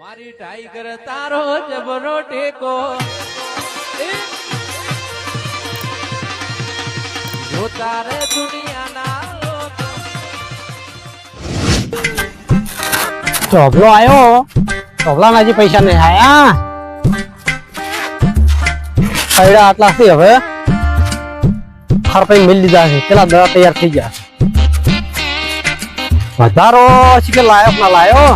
મારી ટાઈગર તારો જબરો ટેકો. જો તારે દુનિયાના ચોપલો આવ્યો ચોપલા હજી પૈસા નહીં આયા. પૈડા આટલા થી હવે હાર પૈ મિલ લીધા છે. પેલા દવા તૈયાર થઈ ગયા વધારો છે કે લાયો ના લાયો.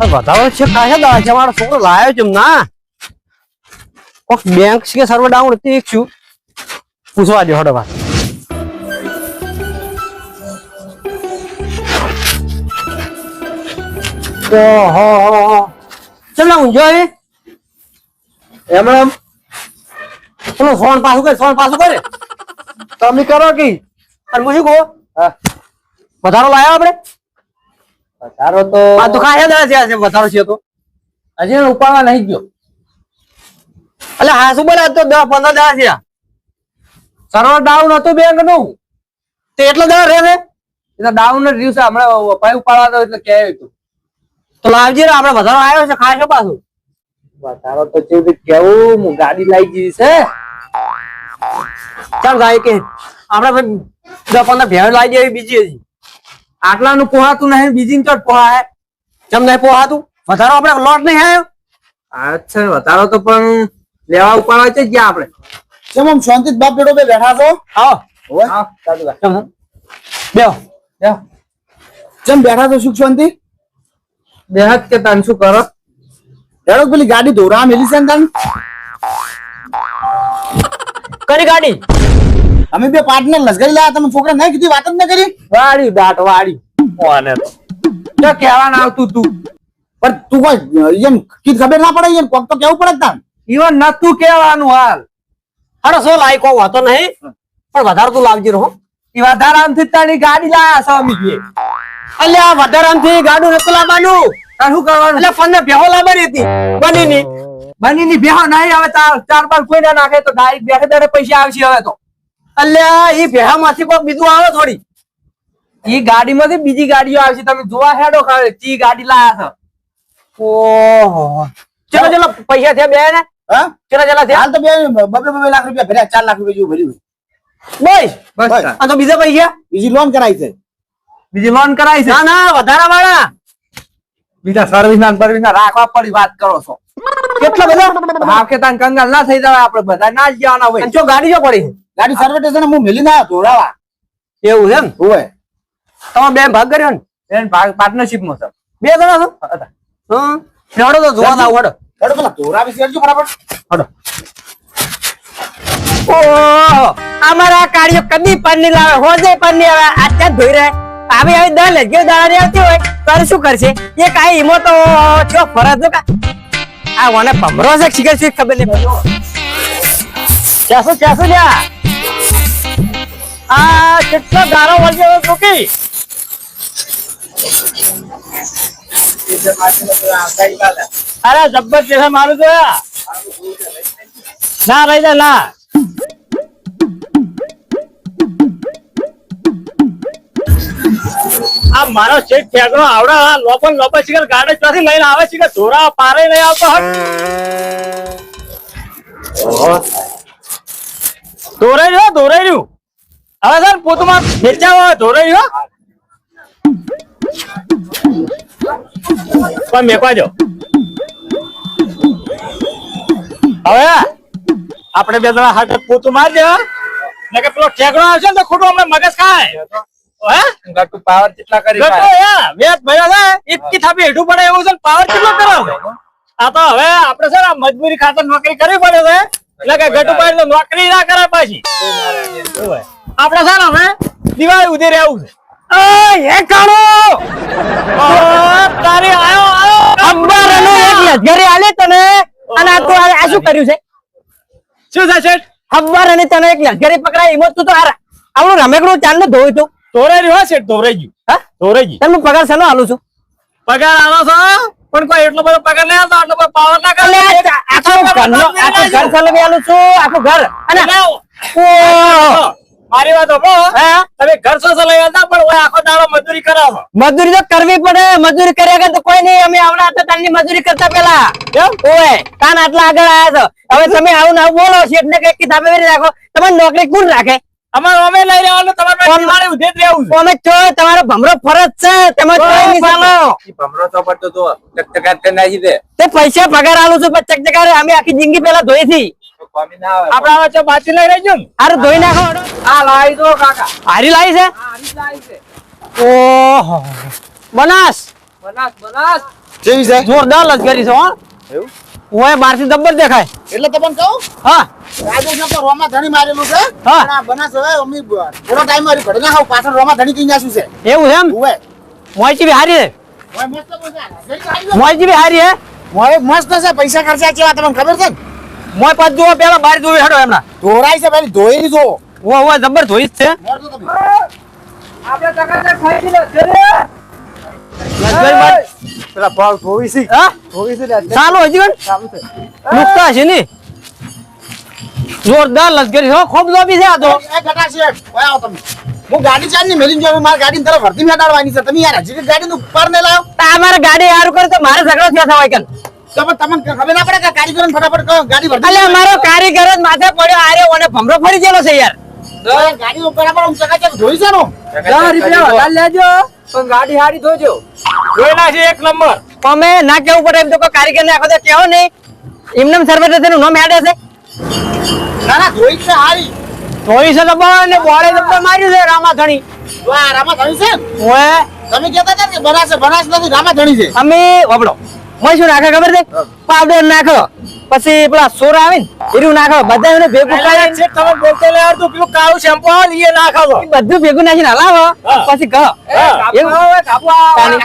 વધારો છે કાશે દવા છે મારો છોકરો લાયો છે ના. કોક બેંક છે કે સર્વર ડાઉન હતી એક છું. પૂછવા દો હડો વાત. ચલો ઊંઝો એ એમ એમ પેલો ફોન પાછું કરે ફોન પાછું કરે. તમે કરો કે? અને હું શું કહું? વધારો લાયો આપણે? વધારો તો આ તો ખાયા દા છે આજે વધારો છે તો. હજી ઉપાડવા નહીં ગયો. એટલે હા શું બોલે તો દસ પંદર દા છે. સર્વર ડાઉન હતું બેંકનું. તે એટલો દા રહે છે? એટલે ડાઉન જ દિવસે હમણાં પાઈ ઉપાડવા દો એટલે કે હતું તો. લાવજી રે આપણે વધારો આવ્યો છે ખાશો પાછું. વધારો તો કેવું કેવું હું ગાડી લાવી ગઈ છે. ચાલ ગાય કે આપણે ભાઈ દસ પંદર ભેળ લાવી દેવી બીજી હજી. આટલાનું પોહાતું નહીં બીજી ને પોહાય. પોહા હે ચમ નહીં પોહાતું? વધારો આપણે લોટ નહીં આવ્યો અચ્છા વધારો તો પણ લેવા ઉપાડવા છે ગયા આપણે. ચમ આમ શાંતિ બાપ બેટો બે બેઠા છો? આવો ચમ બેહો. લ્યો. કેમ બેઠા છો સુખ શાંતિ? બેહદ કે તને શું કરો? હેડો પેલી ગાડી ધોરા મેલી છે ને તને? કરી ગાડી. અમે બે પાર્ટનર લસગરી લાયા તમે છોકરા નહીં કીધી વાત જ ન કરી? વાડી દાટ વાડી ઓને તો તો આવતું તું. પણ તું કોઈ એમ કીધ ખબર ના પડે એમ કોક તો કેવું પડે તાન ઈવન તું કહેવાનું હાલ. અરે સો લાયકો વાતો નહીં પણ વધારે તું લાવજી રહો. ઈ વધારામાંથી તારી ગાડી લાયા સ્વામી કે અલ્યા વધારે આમથી ગાડું નતું લાવવાનું. તાર શું કરવાનું? એટલે ફોન ને ભેહો લાવવાની હતી બની ની બની ની બેહો નહીં હવે ચાર ચાર પાંચ કોઈ ના નાખે તો ગાડી બેઠે બેઠે પૈસા આવશે હવે તો. અલ્યા એ ભેહા માંથી કોઈ બીજું આવે થોડી. ઈ ગાડીમાંથી બીજી ગાડીઓ આવશે તમે જોવા હેડો ખાવે ચી ગાડી લાયા છો. ઓહો. ચલો ચલો પૈસા છે બે ને? ચલો ચલો હાલ તો બે બબે બબે લાખ રૂપિયા ભર્યા ચાર લાખ રૂપિયા જેવું ભર્યું બસ. આ તો બીજા પૈસા. બીજી લોન કરાઈ છે. બીજી લોન કરાઈ છે? ના ના વધારા વાળા. બીજા સર્વિસ ના સર્વિસ ના રાખવા પડી વાત કરો છો. કેટલા બધા? હાફ કે તાન કંગાલ ના થઈ જવાય. આપડે બધા ના જ જવાના હોય. જો ગાડી જો પડી ગાડી સર્વે સ્ટેશન હું મેલી ના ધોરાવા એવું છે એમ? હોય. તમે બે ભાગ કર્યો ને? બેન પાર્ટનરશિપમાં સર બે જણા છો? હા હેડો તો જોવા ના હેડો. હેડો પેલા ધોરા વિશે હેડજો બરાબર હેડો. ઓહો અમારા કાર્યો કદી પર નહીં લાવે હોજે પર નહીં આવે. અત્યારે ધોઈ રહે આવી આવી દસ કે દાડા આવતી હોય તારે શું કરશે? એ કાઈ ઈમો તો ચો ફરજ નો કા આ મને પમરો છે શીખર શીખ ખબર નહીં ચાસો ચાસો લ્યા? આ કેટલો ગારો વળગ્યો ચોકી અરે જબ્બર છે મારું તો ના રહી જાય ના. આ મારો શેઠ ઠેકડો આવડે આ લોપન લોપન શિખર ગાડે ત્યાંથી લઈને આવે છે કે ધોરા પારે નહીં આવતો હટ ધોરાઈ રહ્યો ધોરાઈ રહ્યું. હવે સર પોતમાં વેચાવો ધોરાઈ રહ્યો પણ મેકવાજો. હવે આપણે બે જણા હાથ પોતું મારજો દેવા ને કે પેલો ઠેકડો આવશે ને તો ખોટું અમને મગજ ખાય. હે? ગટુ પાવર કેટલા કરી ગટો પાય? યા વેત ભર્યો છે. ઇતકી થાપી હેઠું પડે એવું છે પાવર કેટલો કરાવે આ તો હવે આપણે સર આ મજબૂરી ખાતર નોકરી કરવી પડે છે. એટલે કે ઘટ પાડી તો નોકરી ના કરે પાછી. આપણે છે ને હવે દિવાળી ઉધી રહેવું છે. એ કાણો તારી આયો આયો. અંબારનો એક લશ્કરી આલે તને અને આ તું આ શું કર્યું છે? શું છે શેઠ? અંબર અને તને એક લશ્કરી પકડાય એમાં તું તો હારા. આવું રમેકડું ચાંદ ધોયું તું. ધોરાઈ રહ્યું શેઠ ધોરાઈ ગયું. હા? ધોરાઈ ગયું. તને પગાર શેનો આલું છું? પગાર આલો છો? પણ કોઈ એટલો બધો પગાર ના આવતો આટલો બધો પાવર ના કરે આખું ઘરનો આખો ઘર ચલાવી આલું છું આખું ઘર. અને મારી વાત હો હા? તમે ઘર સો ચલાવ્યા હતા પણ ઓય આખો દાડો મજૂરી કરાવો. મજૂરી તો કરવી પડે મજૂરી કર્યા તો કોઈ નહીં. અમે આવડા હતા તારની મજૂરી કરતા પેલા ઓય તાન આટલા આગળ આયા છો. હવે તમે આવું ને બોલો છો એટલે કઈ કિતાબે વેરી રાખો. તમારી નોકરી કોણ રાખે? અમારે અમે લઈ રહેવાનું તમારે કોણ? ઉધે જ રહેવું છે. છો તમારો ભમરો ફરજ છે. તમે ચોય નહીં ચાલો ભમરો ચોપડતો તો ચકચકાટ કરી નાખી દે. તે પૈસા પગાર આલું છું પણ ચકચકાર અમે આખી જિંદગી પેલા ધોઈ થી આપડા વચ્ચે બાચી લઈ રહેજો ને. હારું ધોઈ નાખો. આ લાવી દો કાકા. હારી લાવી છે? હારી લાવી છે. ઓહો. બનાસ. બનાસ બનાસ. કેવી છે જોરદાર લશ્કરી છે હો. એવું? ઓય બારથી દબ્બર દેખાય. એટલે તમને કહું? હા. રાજેશ તો રોમા ધણી મારેલું છે. હા. આ બનાસ હવે અમી થોડો ટાઈમ મારી ઘડે ના પાછળ રોમા ધણી કઈ નાખ્યું છે. એવું છે એમ? ઓય. મોયજી બી હારી ઓય મસ્ત બોલ્યા. મોયજી બી હારી હે ઓય મસ્ત છે પૈસા ખર્ચા કેવા તમને ખબર છે ને? મોય પાછ જો પેલા બાર જોવી હડો એમના. ધોરાય છે ભાઈ ધોઈ જો. ઓ ઓ જબર ધોઈ જ છે. આપણે ચકાચક ખાઈ બાર- પેલા ભાવ ધોવી છે. હા? ધોવી છે ચાલો હજી પણ મુકતા છે. ને. જોરદાર લશ્કરી હો, ખૂબ લોબી છે આ તો. એ ગટા શેઠ, ઓય આવો તમે. હું ગાડી ચાલની મેલીને જો મારી ગાડી તરફ મેટાડવાની છે. તમે યાર હજી ગાડી નું ઉપર ને લાવો. તમારે ગાડી હારું કરે તો મારે ઝઘડો થયો થાય કન તમે પણ તમને ખબર ના પડે કે કારીગરો ફટાફટ કહો, ગાડી ભરતી અલે મારો કારીગર જ માથે પડ્યો આરે ઓને ભમરો ફરી ગયેલો છે યાર. ગાડી ઉપર ચકાચક ધોઈ છે ને આમ. રૂપિયા વધારે લેજો. પણ ગાડી હારી ધોજો. ધોઈ છે એક નંબર. તમે ના કેવું પડે એમ તો કારીગર ને આખો તો કેવો નહીં. એમને સર્વે નું નામ હેડે છે. ના ના ધોઈ છે હારી. ધોઈ છે દબ્બર ને બોળે દબ્બર માર્યું છે રામા ધણી વાહ રામા ધણી છે? ઓએ. તમે કહેતા હતા કે બનાસ બનાસ નથી રામા ધણી છે. અમે વબડો મય શું નાખે ખબર છે? પાવડર નાખો. પછી પેલા સોર આવે ને એરું નાખો બધા એને ભેગું કરી છે તમે બોલતો લે યાર તું પેલું કાળું શેમ્પુ આવે ને એ નાખો છો. બધું ભેગું નાખીને હલાવો હા. પછી કહો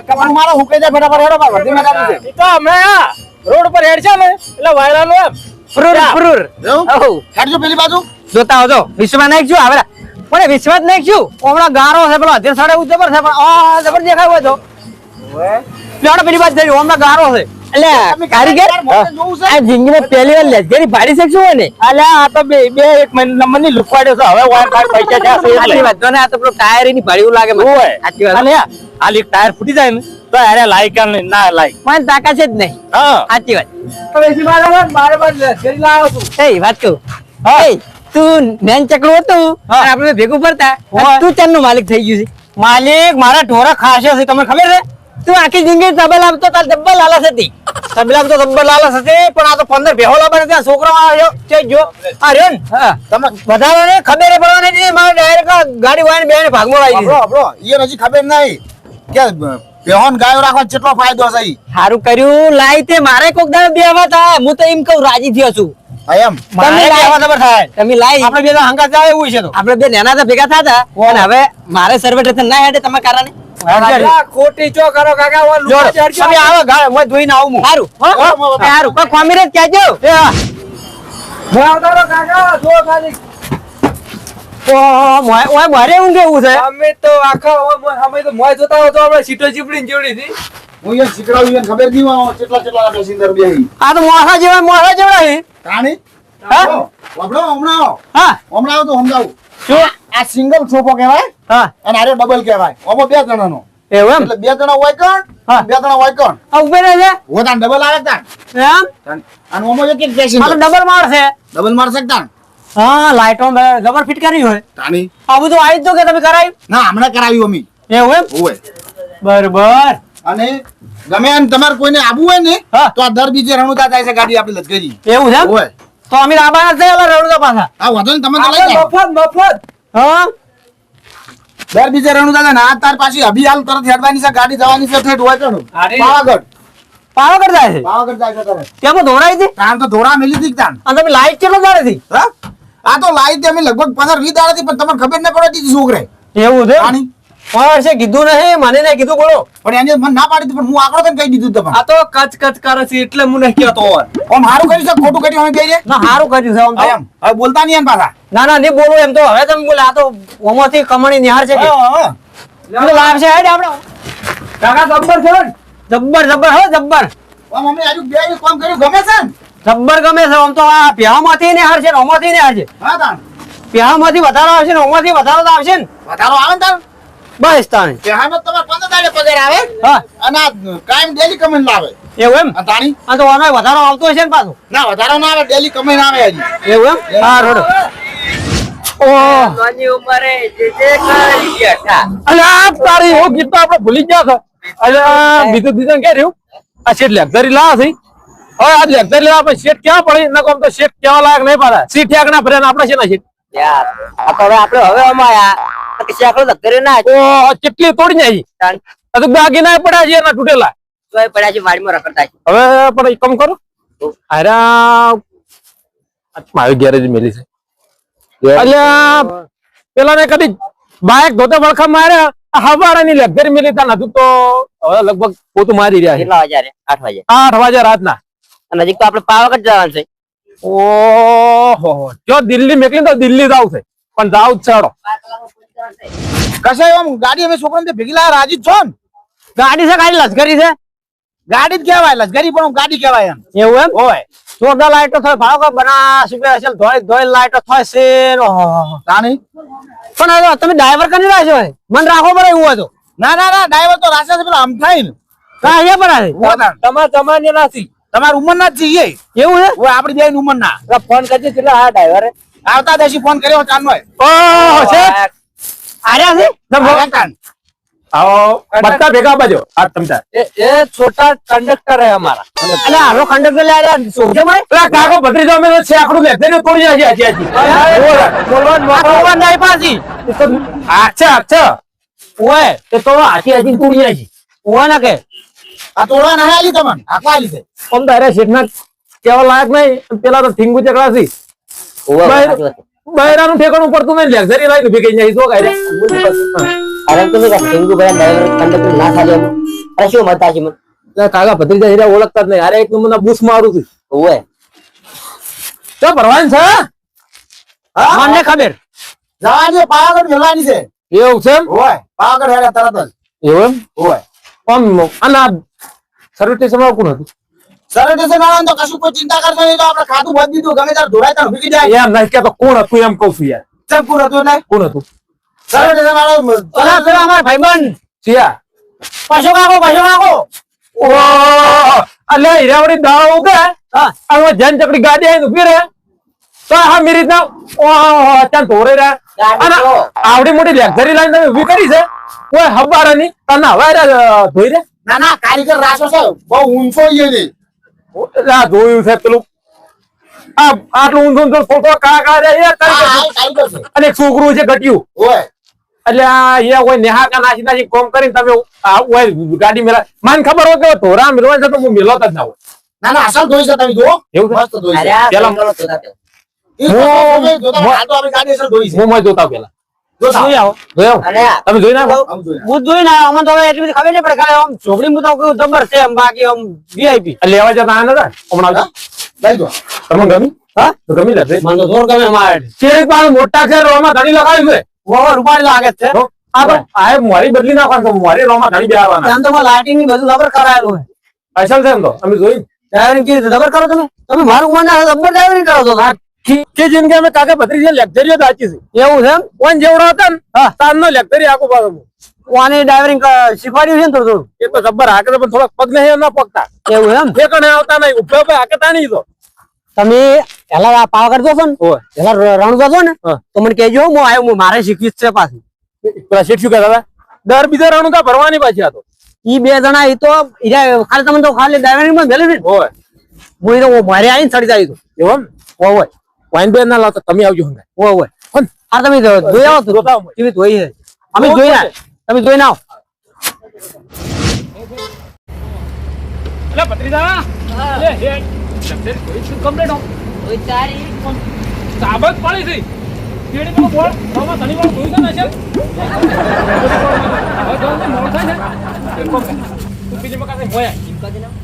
કપડું મારો હુકાઈ જાય ફટાફટ હેડો બાર ભરતી મેટાડવી છે તો અમે આ રોડ પર હેડ છે ને એટલે વાયરાનું એમ. ફ્રુર ફ્રુર? હેડજો પેલી બાજુ. જોતા આવજો. વિશ્વાસ નાખજો હવે પણ વિશ્વાસ નાખજો. હમણાં ગારો છે પેલો અધેર સાડે એવું છે પણ આ જબર દેખાય હોય તો. લેવડો પેલી બાજુ જઈ હમણાં ગારો છે. કારીગર? જોવું છે? આ જિંદગીમાં પહેલી વાર લશ્કરી પાડી શકશું હોય ને અલ્યા આ તો બે બે એક નંબરની લુકવાડ્યો છે. હવે વાયર ફાયર પૈસા છે સાચી વાત જો ને આ તો પેલું ટાયર એની ભાડ્યું લાગે મને. ઓય. સાચી વાત. અને આ હાલ ટાયર ફૂટી જાય ને તો અરે લાયક ના લાયક પણ તાકાત છે જ નહીં. હા. સાચી વાત. મારે મારે લાવ્યો એ વાત કહું એ તું મેન ચકડું હતું હા. આપણે ભેગું પડતા તું ચારનો માલિક થઈ ગયું છે. માલિક મારા ઢોરા ખાશે છે તમને ખબર છે? તું આખી જિંદગી તબેલા તો તાર ડબ્બા લાલચ હતી. તબલા તો જબ્બર લાલચ હતી પણ આ તો પંદર બેહો લાવવાના ત્યાં છોકરો આવ્યો છે જો. આ રહ્યો ને? તમે વધારે ને ખબર ય પડવાની નથી મારે ડાયરેક્ટ ગાડી વાળીને બેને ભાગમાં આવી આપણો આપણો ઈયન હજી ખબર નહીં કે બેહોન ગાયો રાખવા કેટલો ફાયદો છે. સારું કર્યું લાઈ તે. મારે કોક દાડે બેહવા તા હું તો એમ કહું રાજી થયો છું. આપડે બે નાના ભેગા થતા હવે મારે સર્વે ના હેડે તમારા કારણે. ખોટી ચો કરો કાકા ઓય જોડો. લુગડા ચડજો. તમે આવો ગાડી હું ધોઈને આવું હું. સારું હા, હા, હા. સારું કોઈ કોમિરેજ કહેજો. હું. આવતો રહો કાકા જો ખાલી. ઓહો, મોય- ઓય મારે એવું કેવું છે? અમે તો આખા મોય- અમે તો મોય જોતા હોય તો આપણે સીટો ચીપડીને જેવડી હતી. હું ઈયન શીખડાવું ખબર નહીં કેટલા કેટલા સિંદર બેહી આ તો મોસા જેવા મોસા જેવડા છે. કાણી હા? વાપડો હમણાં આવો. હા. હમણાં આવો તો સમજાવું. શું આ સિંગલ છોપો કહેવાય હા. અને આરે ડબલ કહેવાય. ઓમો બે જણાનો. એવું એમ? એટલે બે જણા હોય કણ. બે જણા હોય કણ? આ ઉભે રહે છે? હો તાન ડબલ આવે તાન એમ? અને ઓમો એક એક આ ડબલ મારશે. ડબલ મારશે શકતા હા લાઈટો જબર ફિટ કરી હોય. તાની આ બધું આવી જ તો કે તમે કરાવી ના હમણાં કરાવ્યું અમી. એવું એમ? હોય બરોબર. અને ગમે એમ તમારે કોઈને આવું હોય ને તો આ દર બીજે રણુતા જાય છે ગાડી આપણી લશ્કરી એવું છે? હોય તો અમે રાબાના જ થયેલા રડુદા પાછા. આ વાંધો ને તમે તો લઈ જાઓ. મફત મફત. હા? દર બીજે રણુદા ને તાર પાછી અભી હાલ તરત હેડવાની છે ગાડી જવાની છે ઠેઠ હોય કણ અરે. પાવાગઢ. પાવાગઢ જાય છે? પાવાગઢ જાય છે તરત. તેમાં ધોરાઈ હતી તાન તો ધોરા મેલી હતી તાન. અને તમે લાઈટ કેટલો દાડે હતી હા? આ તો લાઈ તે અમે લગભગ પંદર વીસ દાડાથી પણ તમને ખબર ન પડે હતી છોકરે એવું છે? પાણી? વર્ષે કીધું નહીં મને નહીં કીધું બોલો. પણ એને મને ના પાડી પણ હું આગળ તને કહી દીધું તમને. આ તો કચ કચ કરે છે એટલે હું નહીં કહેતો ઓર ઓમ હારું કર્યું છે ખોટું કર્યું અમે કહીએ? ના હારું કર્યું છે ઓમ એમ. હવે બોલતા નહીં એમ પાછા. ના ના નહીં બોલું એમ તો. હવે તમે બોલે આ તો ઓમાંથી કમણી નિહાર છે કે? લાભ છે હેડ આપણો. કાકા જબ્બર છે ને? જબ્બર જબ્બર હો જબ્બર. ઓમ અમે આજુ બે કામ કર્યું ગમે છે ને? જબ્બર ગમે છે આમ તો આ ને નિહાર છે ને ઓમાંથી નિહાર છે હા તાન પ્યામાંથી વધારો આવશે ને ઓમાંથી વધારો તો આવશે ને. વધારો આવે ને તાર બસ તાણે પેહામાં તમારે પંદર દાડે પગાર આવે હા. અને આ કાયમ ડેલી કમેન લાવે એવું એમ? તાણી? આ તો આનો વધારો આવતો હશે ને પાછો. ના વધારો ના આવે ડેલી કમેન આવે હજી. એવું એમ? હા રોડ. ઓહ નાની ઉંમરે જે જે કરી બેઠા અલ્યા તારી હો ગીત તો આપણે ભૂલી ગયા છો. અલ્યા બીજું બીજું કે રહ્યું? આ શેઠ લેક્ચરી લાવે છે હવે આ લેક્ચરી લાવ પણ શેઠ ક્યાં પડી ન કોમ તો શેઠ કેવા લાયક નહીં પાડે. સીટ ઠેક ના ભરે આપણે છે ના શેઠ? યાર આ તો હવે આપણે હવે અમાયા. તો ના ઓ કેટલી તોડી નાખી. આ તો દાગીના પડ્યા છે એના તૂટેલા. તોય પડ્યા છે વાડીમાં રખડતા છે. હવે પણ એક કામ કરો. અરે મારી ગેરેજ મેલી છે. પેલા ને કદી બાઈક ધોતે વળખા માર્યા હવારાની લક્ઝરી મેલી તા નતું તો હવે લગભગ પોતું મારી રહ્યા છે. કેટલા વાગ્યા આઠ વાગે. આઠ વાગે રાતના. ના નજીક તો આપણે પાવાગઢ જવાનું છે. ઓહો જો દિલ્હી મેકલી તો દિલ્હી જાવ છે. પણ જાવ છાડો. કશે એમ ગાડી અમે છોકરાને ભેગી લાવે રાજી છો ને? ગાડી છે ગાડી લશ્કરી છે? ગાડી જ કહેવાય લશ્કરી પણ ગાડી કહેવાય એમ. એવું એમ? હોય. ચોરદા લાઈટો થાય ભાવ કે બનાસ રૂપિયા હશે ધોઈ ધોળી લાઈટો થાય છે ને તાણી પણ આ તમે ડ્રાઈવર કરી રાખજો હે. મન રાખો પડે એવું હોય તો. ના ના ના ડ્રાઈવર તો રાસે પેલા આમ થાય ને. કા હે પર તમાર. તમારે તમારે નથી તમારી ઉંમર ના જઈએ એવું છે? હોય આપડી બેન ઉંમર ના ફોન કરજે કેટલા હા? ડ્રાઈવર આવતા દેશી ફોન કર્યો હોય ઓહો છે? બધા ભેગા બાજો આ તમતા એ છોટા કંડક્ટર હે અમારા. એટલે આરો કંડક્ટર લે મળે પેલા કાકો ભત્રીજો અમે તો છેકડું લેખે તોડી નાખી આજી આજી આ નહીં પાછી અચ્છા અચ્છા ઓય એ તો આજી આજી તોડી નાખી. ઓય ના કે. આ તોડવા ના આલી તમને? આખવા આલી છે તો શેઠના કેવા લાયક નહીં પેલા તો થીંગુ ચકડા છે. બહેરાનું ઠેકાણું પડતું નહીં લક્ઝરી લાઈન ઊભી કરી જાય તો કાંઈ અરે તો મેં હિન્દુ ભાઈ ડ્રાઈવર કંડક ના એમ? અરે શું મત છે મને? કાકા ભત્રીજા હીરા ઓળખતા જ નહીં. અરે એક નંબરના બૂસ મારું છું. ઓય તો પરવાન છે? મને ખબર. જવાની પાવાગઢ જવાની છે. એવું છે હોય પાવાગઢ હેડે તરત જ. એવું એમ? હોય આમ અને સર્વિસ સ્ટેશનમાં કોણ હતું? સરળ સ્ટેશન તો કશું કોઈ ચિંતા કરશો નહીં તો આપણે ખાતું બંધ દીધું ગમે ત્યારે ધોરાય જાય. એમ નહીં કેતો કોણ હતું એમ કહું છું યાર. હતું એટલે? કોણ હતું? સરળ સ્ટેશન પેલા પેલા અમારા ભાઈબંધ. સિયા પાછો કાકો પાછો કાકો. ઓહ અલે હીરાવડી દાવ ઉગે. હા. જન ચકડી ગાડી આવીને ઊભી રહે. તો હા મેરી રીતના ઓહ ત્યાં ધોરે રહે અને આવડી મોટી લક્ઝરી લાઈન તમે ઊભી કરી છે. કોઈ હબારાની તને હવે ધોઈ રે ના ના કારીગર રાસો છે. બહુ ઊંચો ઈ છે. એટલે આ જોયું છે પેલું. આ આટલું ઊંધું કા કા રે એ કરી હા, દે. હા, કારીગર છે. અને છોકરું છે ઘટ્યું હોય. એટલે આ એ કોઈ નેહા કા નાસી નાસી કોમ કરીને તમે હોય ગાડી મેલા મને ખબર હોય કે ધોરા મેળવા છે તો હું મેલો જ ના હોય. ના ના અસલ ધોઈ છે તમે જો એવું? મસ્ત ધોઈ છે. પેલા- હું- જોતા હોય, પેલા. જોઈ આવો. તમે જોઈ નાખો હું જોઈ ના અમને તો એટલી બધી ખબર નહીં પડે. ખાલી આમ ચોકડી માં તો કેવું જબર છે આમ બાકી આમ વીઆઈપી લેવા જતા આ નતા હમણાં આવજો. તમને ગમી? હા? તો ગમી લેશે મને તો જોર ગમે અમારે. મોટા છે રોમાં ધણી લગાવી છે. ઓવર રૂપાળી લાગે છે. આ તો આ મોરી બદલી નાખવાનું મારી મોરી રોમાં ધણી બેહારવાના આમ તો લાઇટિંગની બધું જબર કરાયેલું છે અસલ છે એમ તો. અમે જોઈ ડ્રાઈવરિંગ કેવી રીતે જબર કરો તમે. તમે મારું મને ના જબર ડ્રાઈવરિંગ કરો છો કે જિંદગી અમે કાકા ભત્રીજા લેક્ચરીઓ સાચી છે. એવું છે કોણ જેવડો હતા ને હા. તારનો લેક્ચરી આખું પાછું આને ડ્રાઈવરિંગ શીખવાડ્યું છે ને થોડું એ તો જબ્બર હાકે પણ થોડાક પગ નહીં એમના પગતા. એવું એમ? એ કણે આવતા નહીં ઉભે ઉભે હાકેતા નહીં તો. તમે પેલા આ પાવાગઢ જશો ને પેલા રણ જશો ને. તો મને કહેજો હું આવ્યો હું મારે શીખવી છે પાછી. પેલા શેઠ શું કહેતા દર બીજા રાણું કા ભરવાની પાછી હતો એ ઈ બે જણા એ તો ખાલી તમને તો ખાલી ડ્રાઈવરિંગમાં ભેલે ને. હોય હું તો મારે આવીને ચડી જાય તો. એવું હોય વાઈન બેન ના લાવતા તમે આવજો હંગાય ઓય ઓય આ તમે જોઈ આવો તો. જોતા. કેવી જોઈ છે. અમે જોઈ ના તમે જોઈ ના આવો. એટલે ભત્રીજા. લે હેડ લેક્ચરી કોઈ શું કમ્પ્લીટ હો? સાબત પડી છે કેડી નો બોલ. રોમાં ધણી વાળ જોઈ છે ને અસલ હવે જો ને મોડ થાય ને એ કોમ કર. તું બીજી મકા થઈ મોયા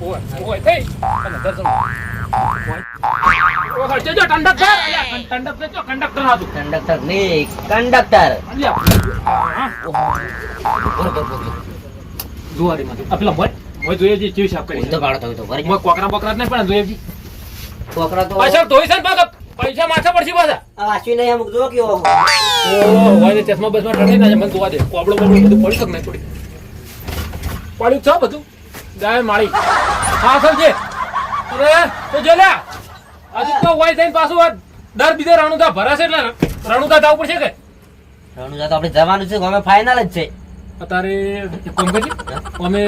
ઓય ઓય થઈ અને દર્શન ઓ હર જજો કંડક્ટર અલ્યા કંડક્ટર જો કંડક્ટર હતું કંડક્ટર નહીં કંડક્ટર અલ્યા જુવારી જે તો તો જી તો પાછળ ધોઈ છે પૈસા પડશે પાછા આ વાંચ્યું નહીં અમુક જો હોય ચશ્મા બસમાં ઠંડી ના મને જોવા દે કોબળો કોબળો બધું પડી શક નહીં પડી પડ્યું છે બધું? ગાય માળી. હા સમજે અરે તો જો લે હજુ તો વાય થઈને પાછું આ દર બીજે રણુદા ભરાશે એટલે રણુદા જવું પડશે કે? રણુજા તો આપણે જવાનું છે અમે ફાઇનલ જ છે. અત્યારે એક કોમ કરજે. અમે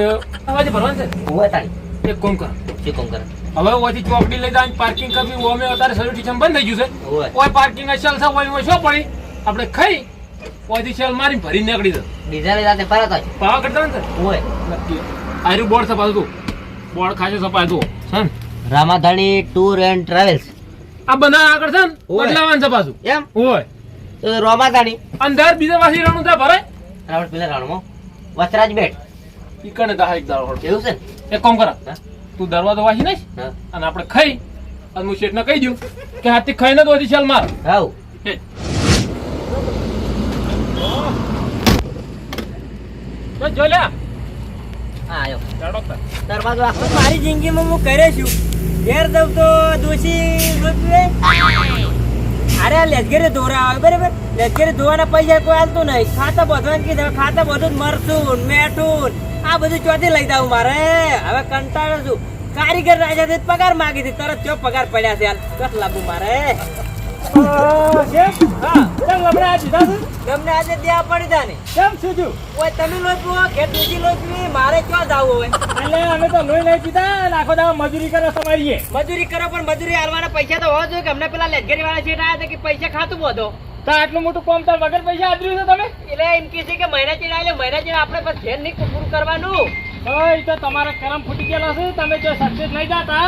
આજે ભરવાનું છે? હોય તારી. એક કોમ કર. એક કામ કરે? હવે ઓથી ચોકડી લઈ જાય પાર્કિંગ કરવી અમે અત્યારે સર્વિસ બંધ થઈ ગયું છે. ઓય પાર્કિંગ અસલ છે ઓય ઓય શું પડી? આપણે ખાઈ ઓયથી મારી ભરી નીકળી દે ડીઝલ સાથે પરત હોય પાવા કરતા ને હોય. નક્કી. આયરું બોર્ડ સપાતું તું. બોર્ડ ખાસે રામાધણી ટૂર એન્ડ ટ્રાવેલ્સ. આ બધા આગળ છે ને. બદલાવાનું પાછું. એમ? રામાધણી. અંદર બીજા પાછી રણું ત્યાં ભરાય રાવણ પેલા રણમાં. વચરાજ બેટ. ઈ કણે દા એક દાડો એવું છે એક કોમ કર. તું દરવાજો વાસી નઈ અને આપણે ખાઈ અને હું શેઠને કહી દઉં કે હાથી ખાઈને તો ઓછી સેલ માર. હાઉ. જો લ્યા. આયો. દરવાજો આખો મારી જિંદગીમાં હું કરે છું. ઘેર દઉં તો દોશી અરે લેજગેરે દોરા આવે બરાબર? લેજગેરે ધોવાના પૈસા કોઈ હાલતું નહીં. ખાતા બધું કીધું ખાતા બધું મરચું મેઠું. આ બધું ચોથી લઈ જાઉં મારે. હવે કંટાળો છું. કારીગર રાજા પગાર માગી હતી. તરત ચો પગાર પડ્યા છે હાલ. કસ લાગુ મારે. તમને આજે ત્યાં પડી તા ને કેમ શું થયું? ઓય તમે લોચવો ઘેર દૂધી લોચવી મારે ક્યાં જાવું હોય એટલે અમે તો લોહી લઈ પીધા આખો દાડો મજૂરી કરવા તમારીએ મજૂરી કરો પણ મજૂરી હાલવાના પૈસા તો હોવા જોઈએ કે અમને પેલા લેટગરી વાળા છેટ આવ્યા હતા કે પૈસા ખાતું બધો તો આટલું મોટું કોમ તાર વગર પૈસા આદર્યું છે તમે એટલે એમ કે છે કે મહિના ચેડ આવે મહિના ચેડ આપણે ઘેર નહીં પૂરું કરવાનું તો તમારા કરમ ફૂટી ગયેલા છે તમે જો સક્સેસ નહીં જાતા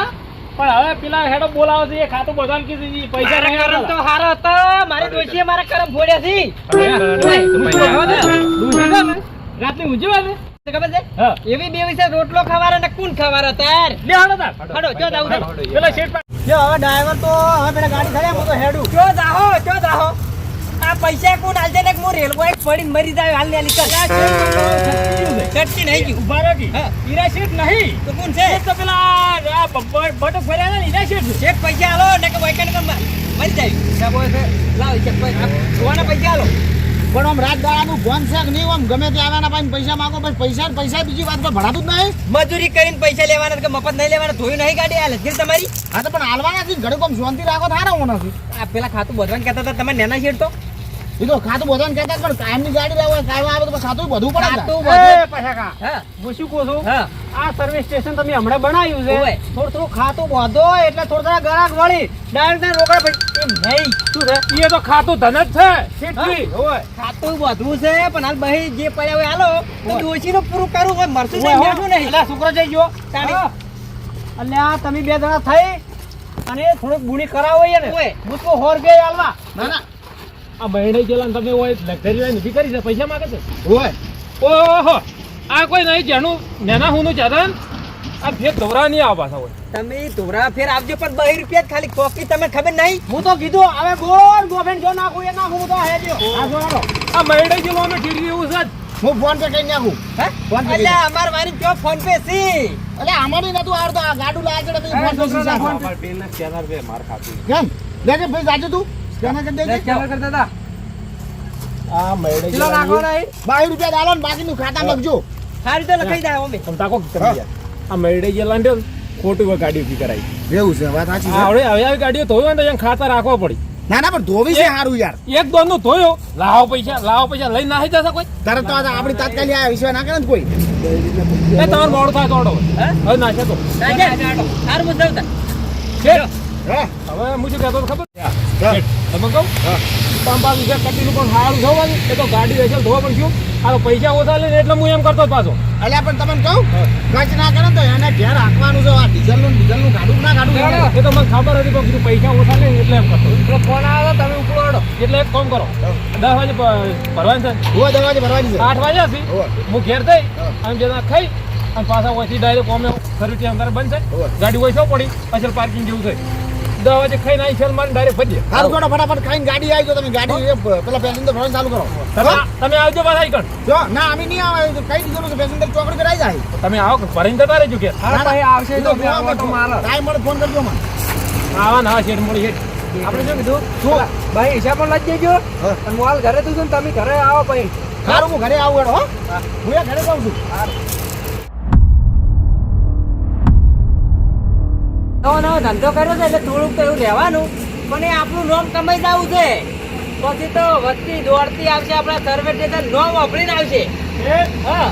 પણ હવે પેલા હેડો બોલાવો છે એ ખાતું બધાને કીધું પૈસા નહીં કરમ તો. હારો હતો મારી દોશીએ મારા કરમ ફોડ્યા છે. ને? રાતની ઊંઘી વાત ખબર છે? એવી બે વિશે રોટલો ખવારો ને કોણ ખવારો તાર લે હડો તાર. હડો જો દાઉ છે. પેલા શેઠ. જો હવે ડ્રાઈવર તો હવે પેલા ગાડી ખડ્યા હું તો હેડું. જો જાહો જો જાહો. આ પૈસા કોણ આલજે ને હું રેલવે એક પડીને મરી જાય હાલ ને નીકળ ચટકી નહીં ગયું. ઊભા રહો કી. હા. હીરા શેઠ નહીં. તો કોણ છે? એ તો પેલા આ બટક ફર્યા ને હીરા શેઠ. છે. ચેક પૈસા આલો ને કે વૈકન કમ મરી જાય લાવ ચેક પૈસા. જોવાના પૈસા આલો. પણ આમ રાત દાડાનું ભોન છે કે નહીં આમ ગમે તે આવ્યાના પાસે પૈસા માંગો પછી પૈસા ને પૈસા બીજી વાત તો ભણાતું જ નહીં. મજૂરી કરીને પૈસા લેવાના કે મફત નહીં લેવાના ધોઈ નહીં ગાડી આ લશ્કરી તમારી? હા તો પણ હાલવાના છે ઘડકો કોમ શાંતિ રાખો થારા હું નથી. આ પેલા ખાતું બધવાનું કહેતા હતા તમે નેના શેઠ તો? એ તો ખાતું બધાને કહેતા પણ કાયમની ગાડી લાવો કાયમ આવે તો ખાતું બધું પડે ખાતું બધું. પછાકા. હા. હું શું કહું છું? આ સર્વિસ સ્ટેશન તમે હમણાં બનાવ્યું છે. થોડું થોડું ખાતું વધો એટલે થોડા થોડા ગ્રાહક વળી. ડાયરેક્ટ રોકડા પૈસા નહીં. શું છે? એ તો ખાતું ધન જ છે. શેઠજી હોય ખાતું બધું છે પણ હાલ બહી જે પડ્યા હોય હાલો. તો દોશીનું પૂરું કરવું હોય મરશું નહીં બેઠું નહીં. એટલે છોકરો જઈ ગયો. અને આ તમે બે જણા થઈ અને થોડુંક ગુણી કરાવો ને ઓવે. મુસ્કો હોર રૂપિયા હાલવા. ના ના. આ મહિને ગયેલા તમે હોય લક્ઝરી વાળી નથી કરી છે પૈસા માગે છે? હોય. ઓહો આ કોઈ નહીં જેનું નેના હુંનું ચાદન આ ફેર ધોરા નહીં આવવા હોય. તમે ધોરા ફેર આવજો પણ બે રૂપિયા ખાલી કોકી તમે ખબર નહીં? હું તો કીધું હવે ગોળ ગોફેન જો નાખું એ નાખું હું તો હેડ્યો. આ જો આ મહિને ગયેલો અમે ઠીરી એવું છે હું ફોન પે કરી નાખું. હે? ફોન પે એટલે અમાર વારી કયો ફોન પે સી? એટલે આમાંની નતું આવડતું આ ગાડું લાગે ફોન પે ફોન પે. સીધા. કેમ? લેજે ભાઈ જાજે તું? ને ને ખોટું ગાડી ઊભી કરાવી એવું છે વાત સાચી હવે હવે આવી ગાડીઓ ધોયો ને ખાતા રાખવા પડી. ના ના પણ ધોવી છે સારું યાર. એક દોનનું ધોયો લાવો પૈસા લાવો પૈસા લઈ નાખી જશે કોઈ? તરત તો આ આપણી તાત્કાલિક આ વિશ્વાસ ના કરે ને કોઈ. એ તમારું મોડું થાય તોડો? હવે નાખે તો. સારું હે. હવે હું શું કહેતો ખબર? તમે કહું? કટીનું પણ સારું થવાનું. એ તો ગાડી વેચે ધોવા પણ શું આ પૈસા ઓછા લે એટલે હું એમ કરતો પાછો. એટલે પણ તમને કહું? કચ ના કરે ને તો એને ઘેર રાખવાનું છે. આ ડીઝલનું ડીઝલનું ડીઝલનું એ તો મને ખબર હતી પણ પૈસા ઓછા લઈને એટલે એમ કરતો. ફોન આવે તમે ઉપડો એટલે એક કામ કરો. દસ વાગે ભરવાની ભરવાનું છે? હોય દરવાજે ભરવાની છે. આઠ વાગ્યા થી હું ઘેર થઈ. અને જણા ખાઈ અને પાછા ઓછી ડાયરેક્ટ અમે સર્વિસ અંદર બંધ છે ગાડી ઓછો પડી પાછળ પાર્કિંગ જેવું છે દસ વાગે ખાઈને આવી છે મારી ડાયરેક્ટ ભજીએ સારું કરો ફટાફટ ખાઈને ગાડી આવી જાઓ તમે ગાડી પેલા પેસેન્જર ભરવાનું ચાલુ કરો. તમે આવજો પાછા આવી કણ. જો ના અમે નહીં આવે કઈ દીધો છે પેસેન્જર ચોકડ આવી જાય. તમે આવો ભરીને જતા રહેજો કે. આવશે તો ટાઈમ મળે ફોન કરજો મને. આવા ના શેઠ મોડી શેઠ. આપણે શું કીધું? શું? ભાઈ હિસાબ પણ લઈ જજો અને હું હાલ ઘરે તું છું ને તમે ઘરે આવો ભાઈ સારું હું ઘરે આવું હેડો હો. હું. ઘરે જાઉં છું. નવો નવો ધંધો કર્યો છે એટલે થોડુંક તો એવું રહેવાનું. પણ એ આપણું નોમ કમાઈ જવું છે પછી તો વધતી દોડતી આવશે આપણા સર્વે નોમ વાપરીને આવશે. હા.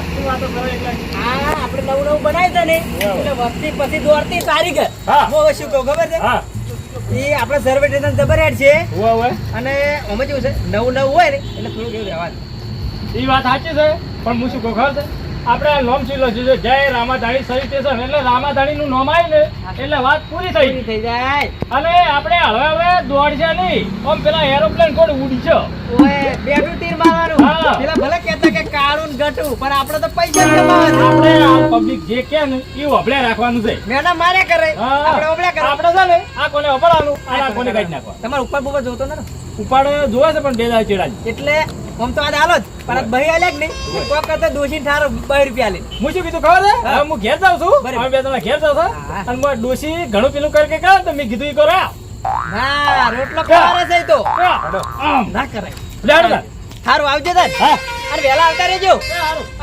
આપણે નવું નવું બનાવ્યું છે ને. એટલે વસ્તી પછી દોડતી સારી ઘર હા. શું કહું ખબર છે? એ આપણે સર્વે સ્ટેશન જબર હેડ છે. અને અમે કેવું છે નવું નવું હોય ને એટલે થોડુંક એવું રહેવાનું. એ વાત સાચી છે પણ હું શું કહું ખબર છે? આપણે નોમ શું છે જય રામાધાણી સર્વિસ સ્ટેશન એટલે રામાધાણી નું નામ આવી ને એટલે વાત પૂરી થઈ. થઈ જાય. અને આપણે હવે હવે દોડશે નહીં. ઓમ પેલા એરોપ્લેન કોડ ઉડશે? ઓય બેઠું તીર મારવાનું. પેલા ભલે કહેતા કે કાળું ગટું પણ આપણે તો પૈસા કમાવાના. આપણે આ પબ્લિક જે કે ને એ ઓબળે રાખવાનું છે. મેના મારે કરે. આપણે ઓબળે કરે. આપણે છે ને આ કોને ઓબળાનું આ કોને કાઢી નાખવા તમારે ઉપર બુપર જોતો ને? ઉપાડ જોવે છે પણ બે દાડા ચેડા એટલે આમ તો આજ હાલો જ. પણ આલ્યા કે નહીં? કોક કરતા દોશી ઠારો બે રૂપિયા લે હું શું કીધું ખબર છે? હવે હું ઘેર જાઉં છું. અમે બે તમે ઘેર જાઉં છો. અને મારે ડોશી ઘણું પેલું કરી કે કરે તો મેં કીધું એ કરો. હા રોટલો ખવારે છે તો. આમ. ના કરાય. લેડો. સારું આવજો તાર. હા. અને વેલા આવતા રહેજો.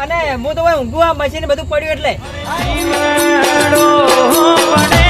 અને હું તો ઊંઘું આ મશીન બધું પડ્યું એટલે. પડે